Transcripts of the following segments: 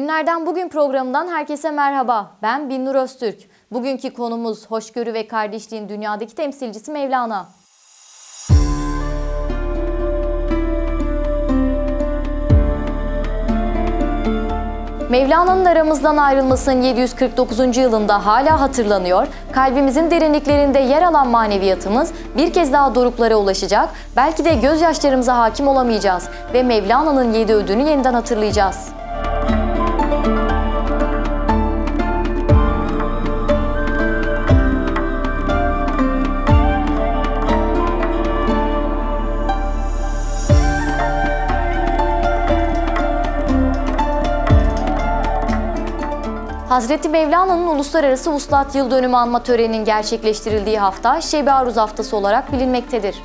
Günlerden bugün programından herkese merhaba. Ben Binnur Öztürk. Bugünkü konumuz hoşgörü ve kardeşliğin dünyadaki temsilcisi Mevlana. Mevlana'nın aramızdan ayrılmasının 749. yılında hala hatırlanıyor, kalbimizin derinliklerinde yer alan maneviyatımız bir kez daha doruklara ulaşacak, belki de gözyaşlarımıza hakim olamayacağız ve Mevlana'nın yedi ödünü yeniden hatırlayacağız. Hazreti Mevlana'nın Uluslararası Vuslat Yıl Dönümü anma töreninin gerçekleştirildiği hafta Şebi Aruz Haftası olarak bilinmektedir.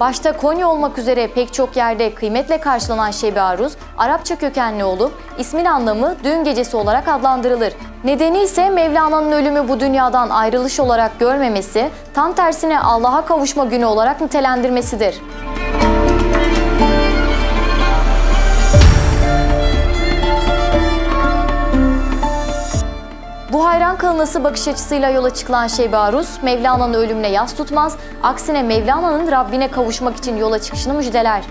Başta Konya olmak üzere pek çok yerde kıymetle karşılanan Şebi Aruz, Arapça kökenli olup ismin anlamı düğün gecesi olarak adlandırılır. Nedeni ise Mevlana'nın ölümü bu dünyadan ayrılış olarak görmemesi, tam tersine Allah'a kavuşma günü olarak nitelendirmesidir. Kalınası bakış açısıyla yola çıkılan Şebi Aruz, Mevlana'nın ölümüne yas tutmaz, aksine Mevlana'nın Rabbine kavuşmak için yola çıkışını müjdeler.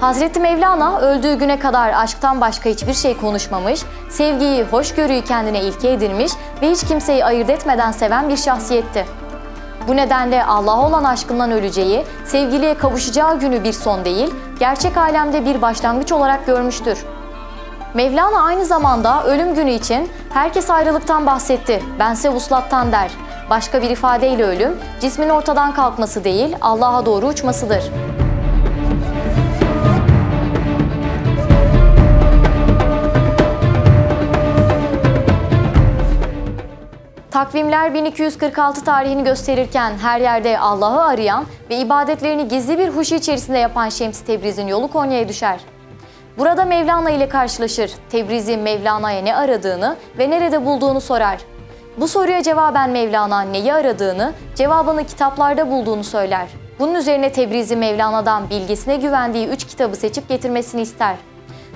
Hazreti Mevlana öldüğü güne kadar aşktan başka hiçbir şey konuşmamış, sevgiyi, hoşgörüyü kendine ilke edinmiş ve hiç kimseyi ayırt etmeden seven bir şahsiyetti. Bu nedenle Allah'a olan aşkından öleceği, sevgiliye kavuşacağı günü bir son değil, gerçek alemde bir başlangıç olarak görmüştür. Mevlana aynı zamanda ölüm günü için herkes ayrılıktan bahsetti, bense vuslattan der. Başka bir ifadeyle ölüm, cismin ortadan kalkması değil, Allah'a doğru uçmasıdır. Takvimler 1246 tarihini gösterirken her yerde Allah'ı arayan ve ibadetlerini gizli bir huşu içerisinde yapan Şems Tebriz'in yolu Konya'ya düşer. Burada Mevlana ile karşılaşır. Tebrizi Mevlana'ya ne aradığını ve nerede bulduğunu sorar. Bu soruya cevaben Mevlana neyi aradığını, cevabını kitaplarda bulduğunu söyler. Bunun üzerine Tebrizi Mevlana'dan bilgisine güvendiği üç kitabı seçip getirmesini ister.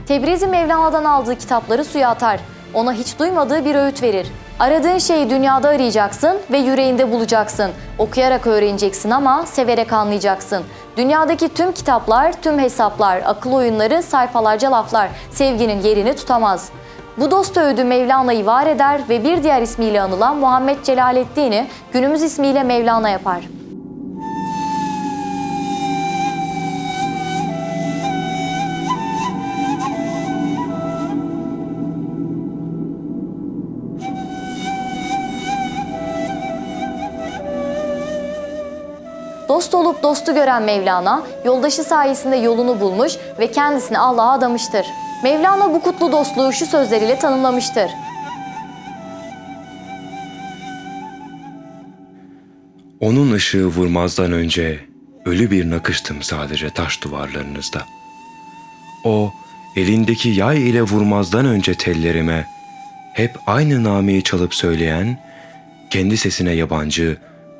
Tebrizi Mevlana'dan aldığı kitapları suya atar. Ona hiç duymadığı bir öğüt verir. Aradığın şeyi dünyada arayacaksın ve yüreğinde bulacaksın. Okuyarak öğreneceksin ama severek anlayacaksın. Dünyadaki tüm kitaplar, tüm hesaplar, akıl oyunları, sayfalarca laflar sevginin yerini tutamaz. Bu dost öğüdü Mevlana'yı var eder ve bir diğer ismiyle anılan Muhammed Celaleddin'i günümüz ismiyle Mevlana yapar. Dost olup dostu gören Mevlana, yoldaşı sayesinde yolunu bulmuş ve kendisini Allah'a adamıştır. Mevlana bu kutlu dostluğu şu sözleriyle tanımlamıştır. Onun ışığı vurmazdan önce ölü bir nakıştım sadece taş duvarlarınızda. O elindeki yay ile vurmazdan önce tellerime hep aynı nameyi çalıp söyleyen, kendi sesine yabancı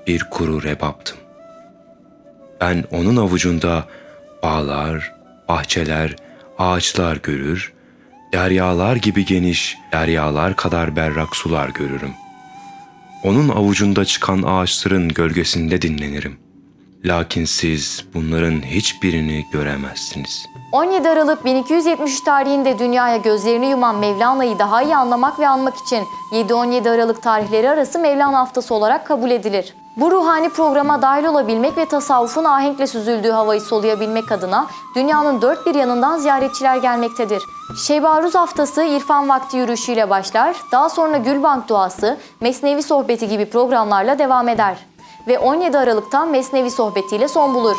bir kuru rebaptım. Ben onun avucunda bağlar, bahçeler, ağaçlar görür, deryalar gibi geniş, deryalar kadar berrak sular görürüm. Onun avucunda çıkan ağaçların gölgesinde dinlenirim. Lakin siz bunların hiçbirini göremezsiniz. 17 Aralık 1273 tarihinde dünyaya gözlerini yuman Mevlana'yı daha iyi anlamak ve anmak için 7-17 Aralık tarihleri arası Mevlana Haftası olarak kabul edilir. Bu ruhani programa dahil olabilmek ve tasavvufun ahenkle süzüldüğü havayı soluyabilmek adına dünyanın dört bir yanından ziyaretçiler gelmektedir. Şebaruz Haftası İrfan Vakti yürüyüşüyle başlar, daha sonra Gülbank duası, Mesnevi Sohbeti gibi programlarla devam eder. Ve 17 Aralık'tan Mesnevi Sohbeti ile son bulur.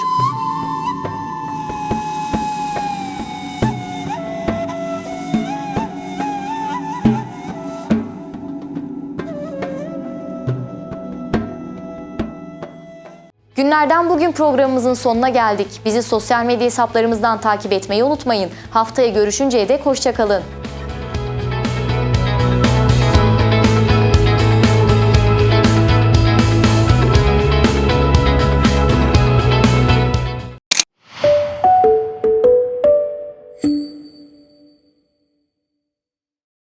Günlerden bugün programımızın sonuna geldik. Bizi sosyal medya hesaplarımızdan takip etmeyi unutmayın. Haftaya görüşünceye dek hoşçakalın.